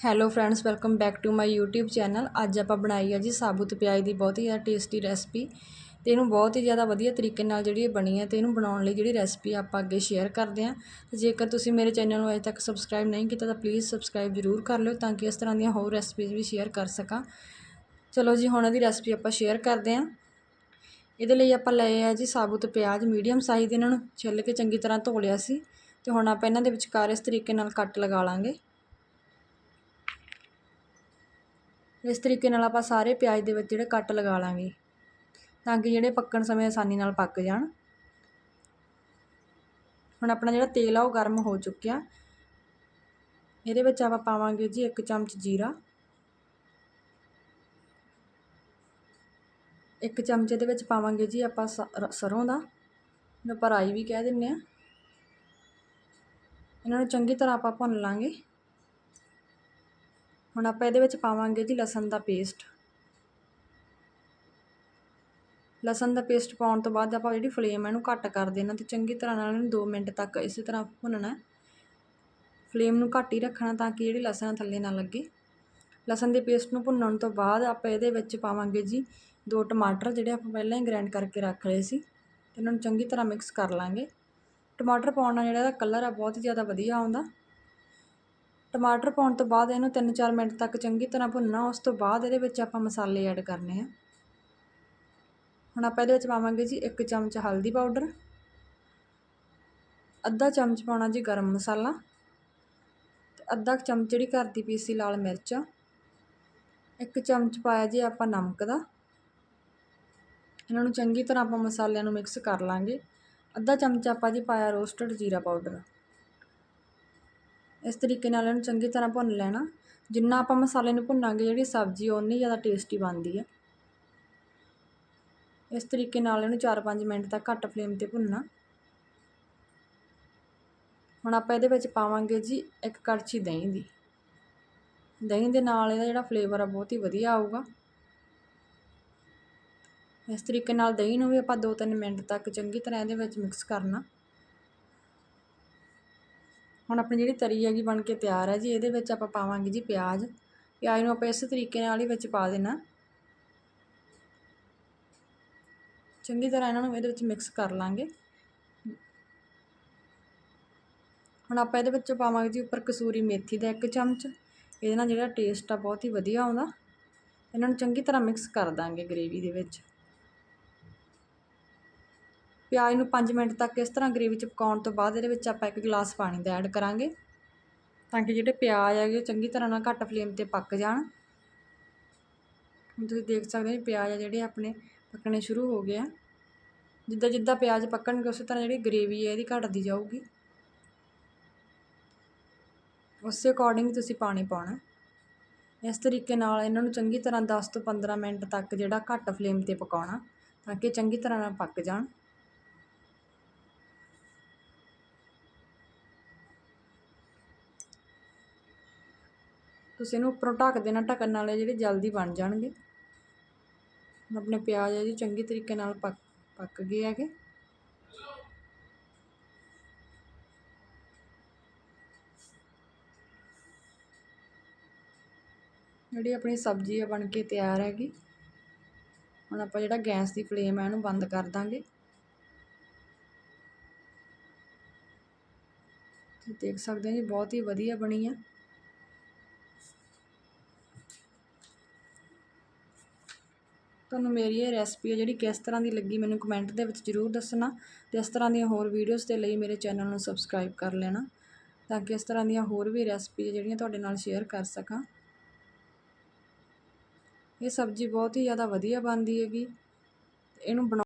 Hello friends welcome back to my YouTube channel ਅੱਜ ਆਪਾਂ ਬਣਾਈ ਹੈ ਜੀ ਸਾਬੂਤ ਪਿਆਜ਼ ਦੀ ਬਹੁਤ ਹੀ ਜ਼ਿਆਦਾ ਟੇਸਟੀ ਰੈਸਪੀ ਤੇ ਇਹਨੂੰ ਬਹੁਤ ਹੀ ਜ਼ਿਆਦਾ ਵਧੀਆ ਤਰੀਕੇ ਨਾਲ ਜਿਹੜੀ ਇਹ ਬਣੀ ਹੈ ਤੇ ਇਹਨੂੰ ਬਣਾਉਣ ਲਈ ਜਿਹੜੀ ਰੈਸਪੀ ਆਪਾਂ ਅੱਗੇ ਸ਼ੇਅਰ ਕਰਦੇ ਹਾਂ। ਤੇ ਜੇਕਰ ਤੁਸੀਂ ਮੇਰੇ ਚੈਨਲ ਨੂੰ ਅਜੇ ਤੱਕ ਸਬਸਕ੍ਰਾਈਬ ਨਹੀਂ ਕੀਤਾ ਤਾਂ ਪਲੀਜ਼ ਸਬਸਕ੍ਰਾਈਬ ਜ਼ਰੂਰ ਕਰ ਲਿਓ ਤਾਂ ਕਿ ਇਸ ਤਰ੍ਹਾਂ ਦੀਆਂ ਹੋਰ ਰੈਸਪੀਜ਼ ਵੀ ਸ਼ੇਅਰ ਕਰ ਸਕਾਂ। ਚਲੋ ਜੀ, ਹੁਣ ਇਹਦੀ ਰੈਸਪੀ ਆਪਾਂ ਸ਼ੇਅਰ ਕਰਦੇ ਹਾਂ। ਇਹਦੇ ਲਈ ਆਪਾਂ ਲਏ ਆ ਜੀ ਸਾਬੂਤ ਪਿਆਜ਼ ਮੀਡੀਅਮ ਸਾਈਜ਼ ਦੇ ਇਹਨਾਂ ਨੂੰ, ਛਿੱਲ ਕੇ ਚੰਗੀ ਤਰ੍ਹਾਂ ਧੋ ਲਿਆ ਸੀ। ਤੇ ਹੁਣ ਆਪਾਂ ਇਹਨਾਂ ਦੇ ਵਿਚਕਾਰ ਇਸ ਤਰੀਕੇ ਨਾਲ ਕੱਟ ਲਗਾ ਲਾਂਗੇ। ਇਸ ਤਰੀਕੇ ਨਾਲ ਆਪਾਂ ਸਾਰੇ ਪਿਆਜ਼ ਦੇ ਵਿੱਚ ਜਿਹੜੇ ਕੱਟ ਲਗਾ ਲਾਂਗੇ, ਤਾਂ ਕਿ ਜਿਹੜੇ ਪੱਕਣ ਸਮੇਂ ਆਸਾਨੀ ਨਾਲ ਪੱਕ ਜਾਣ। ਹੁਣ ਆਪਣਾ ਜਿਹੜਾ ਤੇਲ ਆ ਉਹ ਗਰਮ ਹੋ ਚੁੱਕਿਆ। ਇਹਦੇ ਵਿੱਚ ਆਪਾਂ ਪਾਵਾਂਗੇ ਜੀ ਇੱਕ ਚਮਚ ਜੀਰਾ। ਇੱਕ ਚਮਚ ਇਹਦੇ ਵਿੱਚ ਪਾਵਾਂਗੇ ਜੀ ਆਪਾਂ ਸਰੋਂ ਦਾ ਜਿਹਨੂੰ ਆਪਾਂ ਰਾਈ ਵੀ ਕਹਿ ਦਿੰਦੇ ਆ ਇਹਨਾਂ ਨੂੰ ਚੰਗੀ ਤਰ੍ਹਾਂ ਆਪਾਂ ਭੁੰਨ ਲਾਂਗੇ। ਹੁਣ ਆਪਾਂ ਇਹਦੇ ਵਿੱਚ ਪਾਵਾਂਗੇ ਜੀ ਲਸਣ ਦਾ ਪੇਸਟ। ਲਸਣ ਦਾ ਪੇਸਟ ਪਾਉਣ ਤੋਂ ਬਾਅਦ ਆਪਾਂ ਜਿਹੜੀ ਫਲੇਮ ਹੈ ਇਹਨੂੰ ਘੱਟ ਕਰ ਦੇਣਾ ਤੇ ਚੰਗੀ ਤਰ੍ਹਾਂ ਨਾਲ ਇਹਨੂੰ 2 ਮਿੰਟ ਤੱਕ ਇਸੇ ਤਰ੍ਹਾਂ ਭੁੰਨਣਾ ਫਲੇਮ ਨੂੰ ਘੱਟ ਹੀ ਰੱਖਣਾ ਤਾਂ ਕਿ ਜਿਹੜੀ ਲਸਣ ਥੱਲੇ ਨਾ ਲੱਗੇ। ਲਸਣ ਦੇ ਪੇਸਟ ਨੂੰ ਭੁੰਨਣ ਤੋਂ ਬਾਅਦ ਆਪਾਂ ਇਹਦੇ ਵਿੱਚ ਪਾਵਾਂਗੇ ਜੀ ਦੋ ਟਮਾਟਰ ਜਿਹੜੇ ਆਪਾਂ ਪਹਿਲਾਂ ਹੀ ਗ੍ਰਾਈਂਡ ਕਰਕੇ ਰੱਖ ਲਏ ਸੀ ਤੇ ਇਹਨਾਂ ਨੂੰ ਚੰਗੀ ਤਰ੍ਹਾਂ ਮਿਕਸ ਕਰ ਲਾਂਗੇ। ਟਮਾਟਰ ਪਾਉਣ ਨਾਲ ਜਿਹੜਾ ਇਹਦਾ ਕਲਰ ਆ ਬਹੁਤ ਜ਼ਿਆਦਾ ਵਧੀਆ ਆਉਂਦਾ। ਟਮਾਟਰ ਪਾਉਣ ਤੋਂ ਬਾਅਦ ਇਹਨੂੰ 3-4 ਮਿੰਟ ਤੱਕ ਚੰਗੀ ਤਰ੍ਹਾਂ ਭੁੰਨਣਾ, ਉਸ ਤੋਂ ਬਾਅਦ ਇਹਦੇ ਵਿੱਚ ਆਪਾਂ ਮਸਾਲੇ ਐਡ ਕਰਨੇ ਆ। ਹੁਣ ਆਪਾਂ ਇਹਦੇ ਵਿੱਚ ਪਾਵਾਂਗੇ ਜੀ 1 ਚਮਚ ਹਲਦੀ ਪਾਊਡਰ, ਅੱਧਾ ਚਮਚ ਪਾਉਣਾ ਜੀ ਗਰਮ ਮਸਾਲਾ, ਤੇ ਅੱਧਾ ਚਮਚ ਜਿਹੜੀ ਘਰ ਦੀ ਪੀਸੀ ਲਾਲ ਮਿਰਚ, ਇੱਕ ਚਮਚ ਪਾਇਆ ਜੀ ਆਪਾਂ ਨਮਕ ਦਾ। ਇਹਨਾਂ ਨੂੰ ਚੰਗੀ ਤਰ੍ਹਾਂ ਆਪਾਂ ਮਸਾਲਿਆਂ ਨੂੰ ਮਿਕਸ ਕਰ ਲਾਂਗੇ। ਅੱਧਾ ਚਮਚ ਆਪਾਂ ਜੀ ਪਾਇਆ ਰੋਸਟਡ ਜੀਰਾ ਪਾਊਡਰ। ਇਸ ਤਰੀਕੇ ਨਾਲ ਇਹਨੂੰ ਚੰਗੀ ਤਰ੍ਹਾਂ ਭੁੰਨ ਲੈਣਾ। ਜਿੰਨਾ ਆਪਾਂ ਮਸਾਲੇ ਨੂੰ ਭੁੰਨਾਂਗੇ, ਜਿਹੜੀ ਸਬਜ਼ੀ, ਓਨੀ ਜ਼ਿਆਦਾ ਟੇਸਟੀ ਬਣਦੀ ਹੈ ਇਸ ਤਰੀਕੇ ਨਾਲ ਇਹਨੂੰ 4-5 ਮਿੰਟ ਤੱਕ ਘੱਟ ਫਲੇਮ ਤੇ ਭੁੰਨਣਾ। ਹੁਣ ਆਪਾਂ ਇਹਦੇ ਵਿੱਚ ਪਾਵਾਂਗੇ ਜੀ ਇੱਕ ਕੜਛੀ ਦਹੀਂ ਦੀ। ਦਹੀਂ ਦੇ ਨਾਲ ਇਹਦਾ ਜਿਹੜਾ ਫਲੇਵਰ ਆ, ਬਹੁਤ ਹੀ ਵਧੀਆ ਆਊਗਾ। ਇਸ ਤਰੀਕੇ ਨਾਲ ਦਹੀਂ ਨੂੰ ਵੀ ਆਪਾਂ 2-3 ਮਿੰਟ ਤੱਕ ਚੰਗੀ ਤਰ੍ਹਾਂ ਇਹਦੇ ਵਿੱਚ ਮਿਕਸ ਕਰਨਾ। ਹੁਣ ਆਪਣੀ ਜਿਹੜੀ ਤਰੀ ਹੈਗੀ ਬਣ ਕੇ ਤਿਆਰ ਹੈ ਜੀ, ਇਹਦੇ ਵਿੱਚ ਆਪਾਂ ਪਾਵਾਂਗੇ ਜੀ ਪਿਆਜ਼। ਪਿਆਜ਼ ਨੂੰ ਆਪਾਂ ਇਸ ਤਰੀਕੇ ਨਾਲ ਹੀ ਵਿੱਚ ਪਾ ਦੇਣਾ। ਚੰਗੀ ਤਰ੍ਹਾਂ ਇਹਨਾਂ ਨੂੰ ਇਹਦੇ ਵਿੱਚ ਮਿਕਸ ਕਰ ਲਾਂਗੇ। ਹੁਣ ਆਪਾਂ ਇਹਦੇ ਵਿੱਚ ਪਾਵਾਂਗੇ ਜੀ ਉੱਪਰ ਕਸੂਰੀ ਮੇਥੀ ਦਾ ਇੱਕ ਚਮਚ। ਇਹਦੇ ਨਾਲ ਜਿਹੜਾ ਟੇਸਟ ਆ ਬਹੁਤ ਹੀ ਵਧੀਆ ਆਉਂਦਾ। ਇਹਨਾਂ ਨੂੰ ਚੰਗੀ ਤਰ੍ਹਾਂ ਮਿਕਸ ਕਰ ਦਾਂਗੇ ਗ੍ਰੇਵੀ ਦੇ ਵਿੱਚ। ਪਿਆਜ਼ ਨੂੰ 5 ਮਿੰਟ ਤੱਕ ਇਸ ਤਰ੍ਹਾਂ ਗ੍ਰੇਵੀ ਚ ਪਕਾਉਣ ਤੋਂ ਬਾਅਦ ਇਹਦੇ ਵਿੱਚ ਆਪਾਂ ਇੱਕ ਗਲਾਸ ਪਾਣੀ ਦਾ ਐਡ ਕਰਾਂਗੇ। ਤਾਂ ਕਿ ਜਿਹੜੇ ਪਿਆਜ਼ ਹੈਗੇ ਉਹ ਚੰਗੀ ਤਰ੍ਹਾਂ ਨਾਲ ਘੱਟ ਫਲੇਮ ਤੇ ਪੱਕ ਜਾਣ। ਤੁਸੀਂ ਦੇਖ ਸਕਦੇ ਹੋ ਪਿਆਜ਼ ਆ ਜਿਹੜੇ ਆਪਣੇ ਪੱਕਣੇ ਸ਼ੁਰੂ ਹੋ ਗਏ ਆ। ਜਿੱਦਾਂ ਜਿੱਦਾਂ ਪਿਆਜ਼ ਪੱਕਣਗੇ ਉਸੇ ਤਰ੍ਹਾਂ ਜਿਹੜੀ ਗ੍ਰੇਵੀ ਹੈ ਇਹਦੀ ਘਟਦੀ ਜਾਊਗੀ। ਉਸੇ ਅਕੋਰਡਿੰਗ ਤੁਸੀਂ ਪਾਣੀ ਪਾਉਣਾ। ਇਸ ਤਰੀਕੇ ਨਾਲ ਇਹਨਾਂ ਨੂੰ ਚੰਗੀ ਤਰ੍ਹਾਂ 10 ਤੋਂ 15 ਮਿੰਟ ਤੱਕ ਜਿਹੜਾ ਘੱਟ ਫਲੇਮ ਤੇ ਪਕਾਉਣਾ ਤਾਂ ਕਿ ਚੰਗੀ ਤਰ੍ਹਾਂ ਨਾਲ ਪੱਕ ਜਾਣ। ਤੁਸੀਂ ਇਹਨੂੰ ਉੱਪਰੋਂ ਢੱਕ ਦੇਣਾ, ਢੱਕਣ ਨਾਲ ਜਿਹੜੇ ਜਲਦੀ ਬਣ ਜਾਣਗੇ। ਆਪਣੇ ਪਿਆਜ਼ ਹੈ ਜੀ ਚੰਗੀ ਤਰੀਕੇ ਨਾਲ ਪੱਕ ਪੱਕ ਗਏ ਹੈਗੇ। ਜਿਹੜੀ ਆਪਣੀ ਸਬਜ਼ੀ ਆ ਬਣ ਕੇ ਤਿਆਰ ਹੈਗੀ। ਹੁਣ ਆਪਾਂ ਜਿਹੜਾ ਗੈਸ ਦੀ ਫਲੇਮ ਹੈ ਇਹਨੂੰ ਬੰਦ ਕਰ ਦਾਂਗੇ। ਦੇਖ ਸਕਦੇ ਹੋ ਜੀ, ਬਹੁਤ ਹੀ ਵਧੀਆ ਬਣੀ ਆ। ਤੁਹਾਨੂੰ ਮੇਰੀ ਇਹ ਰੈਸਪੀ ਹੈ ਜਿਹੜੀ ਕਿਸ ਤਰ੍ਹਾਂ ਦੀ ਲੱਗੀ ਮੈਨੂੰ ਕਮੈਂਟ ਦੇ ਵਿੱਚ ਜ਼ਰੂਰ ਦੱਸਣਾ ਤੇ ਇਸ ਤਰ੍ਹਾਂ ਦੀਆਂ ਹੋਰ ਵੀਡੀਓਜ਼ ਦੇ ਲਈ ਮੇਰੇ ਚੈਨਲ ਨੂੰ ਸਬਸਕ੍ਰਾਈਬ ਕਰ ਲੈਣਾ ਤਾਂ ਕਿ ਇਸ ਤਰ੍ਹਾਂ ਦੀਆਂ ਹੋਰ ਵੀ ਰੈਸਪੀ ਜਿਹੜੀਆਂ ਤੁਹਾਡੇ ਨਾਲ ਸ਼ੇਅਰ ਕਰ ਸਕਾਂ। ਇਹ ਸਬਜ਼ੀ ਬਹੁਤ ਹੀ ਜ਼ਿਆਦਾ ਵਧੀਆ ਬਣਦੀ ਹੈਗੀ। ਇਹਨੂੰ